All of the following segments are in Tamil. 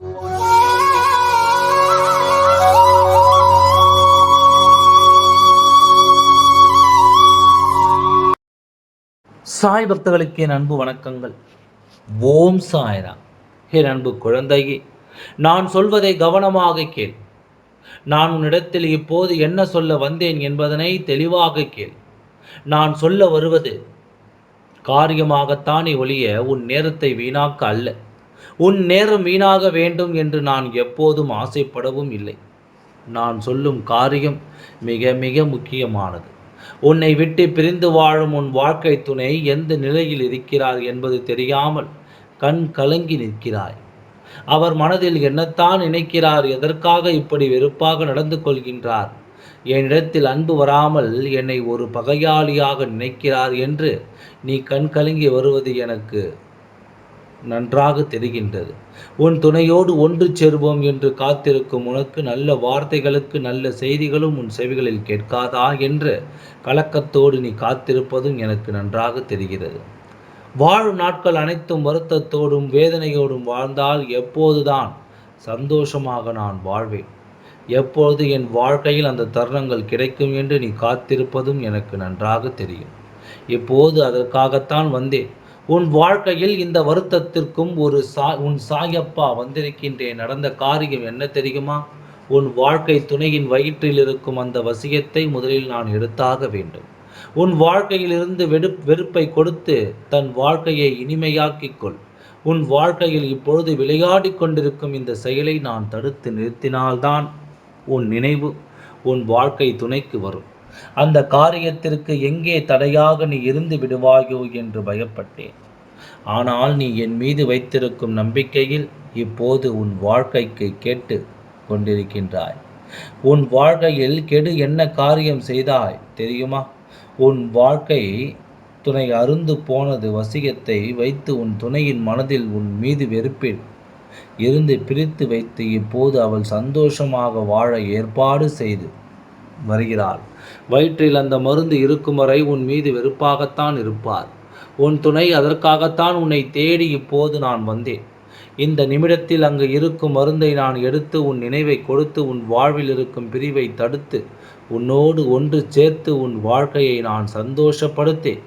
சாய் பக்தர்களுக்கு என் அன்பு வணக்கங்கள். ஓம் சாய்ரா என் அன்பு குழந்தையே நான் சொல்வதை கவனமாக கேள். நான் உன்னிடத்தில் இப்போது என்ன சொல்ல வந்தேன் என்பதனை தெளிவாக கேள். நான் சொல்ல வருவது காரியமாகத்தானே ஒழிய உன் நேரத்தை வீணாக்க அல்ல. உன் நேரம் வீணாக வேண்டும் என்று நான் எப்போதும் ஆசைப்படவும் இல்லை. நான் சொல்லும் காரியம் மிக மிக முக்கியமானது. உன்னை விட்டு பிரிந்து வாழும் உன் வாழ்க்கை துணை எந்த நிலையில் இருக்கிறார் என்பது தெரியாமல் கண் கலங்கி நிற்கிறாய். அவர் மனதில் என்னத்தான் நினைக்கிறார் எதற்காக இப்படி வெறுப்பாக நடந்து கொள்கின்றார்? என்னிடத்தில் அன்பு வராமல் என்னை ஒரு பகையாளியாக நினைக்கிறார் என்று நீ கண் கலங்கி வருவது எனக்கு நன்றாக தெரிகின்றது. உன் துணையோடு ஒன்று சேர்வோம் என்று காத்திருக்கும் உனக்கு நல்ல வார்த்தைகளுக்கு நல்ல செய்திகளும் உன் செவிகளில் கேட்காதா என்று கலக்கத்தோடு நீ காத்திருப்பதும் எனக்கு நன்றாக தெரிகிறது. வாழும் நாட்கள் அனைத்தும் வருத்தத்தோடும் வேதனையோடும் வாழ்ந்தால் எப்போதுதான் சந்தோஷமாக நான் வாழ்வேன். எப்போது என் வாழ்க்கையில் அந்த தருணங்கள் கிடைக்கும் என்று நீ காத்திருப்பதும் எனக்கு நன்றாக தெரியும். இப்போது அதற்காகத்தான் வந்தேன். உன் வாழ்க்கையில் இந்த வருத்தத்திற்கும் ஒரு சா உன் சாயப்பா வந்திருக்கின்றேன் நடந்த காரியம் என்ன தெரியுமா? உன் வாழ்க்கை துணையின் வயிற்றில் இருக்கும் அந்த வசியத்தை முதலில் நான் எடுத்தாக வேண்டும். உன் வாழ்க்கையிலிருந்து வெடு வெறுப்பை கொடுத்து தன் வாழ்க்கையை இனிமையாக்கிக் கொள் உன் வாழ்க்கையில் இப்பொழுது விளையாடி கொண்டிருக்கும் இந்த செயலை நான் தடுத்து நிறுத்தினால்தான் உன் நினைவு உன் வாழ்க்கை துணைக்கு வரும். அந்த காரியத்திற்கு எங்கே தடையாக நீ இருந்து விடுவாயோ என்று பயப்பட்டேன். ஆனால் நீ என் மீது வைத்திருக்கும் நம்பிக்கையில் இப்போது உன் வாழ்க்கைக்கு கேட்டு கொண்டிருக்கின்றாய். உன் வாழ்க்கையில் கெடு என்ன காரியம் செய்தாய் தெரியுமா? உன் வாழ்க்கை துணை அருந்து போனது வசியத்தை வைத்து உன் துணையின் மனதில் உன் மீது வெறுப்பில் இருந்து பிரித்து வைத்து இப்போது அவள் சந்தோஷமாக வாழ ஏற்பாடு செய்து வருகிறாள். வயிற்றில் அந்த மருந்து இருக்கும் வரை உன் மீது வெறுப்பாகத்தான் இருப்பார். உன் துணை அதற்காகத்தான் உன்னை தேடி இப்போது நான் வந்தேன். இந்த நிமிடத்தில் அங்கு இருக்கும் மருந்தை நான் எடுத்து உன் நினைவை கொடுத்து உன் வாழ்வில் இருக்கும் பிரிவை தடுத்து உன்னோடு ஒன்று சேர்த்து உன் வாழ்க்கையை நான் சந்தோஷப்படுத்தி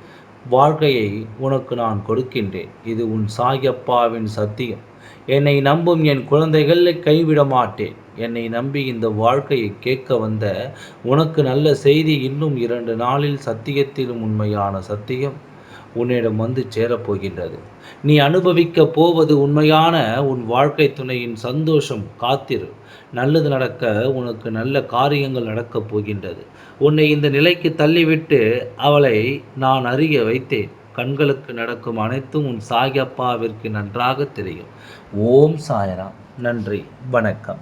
வாழ்க்கையை உனக்கு நான் கொடுக்கின்றேன். இது உன் சாயப்பாவின் சத்தியம். என்னை நம்பும் என் குழந்தைகளை கைவிட மாட்டேன் என்னை நம்பி இந்த வாழ்க்கையை கேட்க வந்த உனக்கு நல்ல செய்தி இன்னும் இரண்டு நாளில் சத்தியத்திலும் உண்மையான சத்தியம் உன்னிடம் வந்து சேரப்போகின்றது. நீ அனுபவிக்க போவது உண்மையான உன் வாழ்க்கை துணையின் சந்தோஷம் காத்திரு. நல்லது நடக்க உனக்கு நல்ல காரியங்கள் நடக்கப் போகின்றது. உன்னை இந்த நிலைக்கு தள்ளிவிட்டு அவளை நான் அறிய வைத்தேன். கண்களுக்கு நடக்கும் அனைத்தும் உன் சாயப்பாவிற்கு நன்றாக தெரியும். ஓம் சாயராம். நன்றி. வணக்கம்.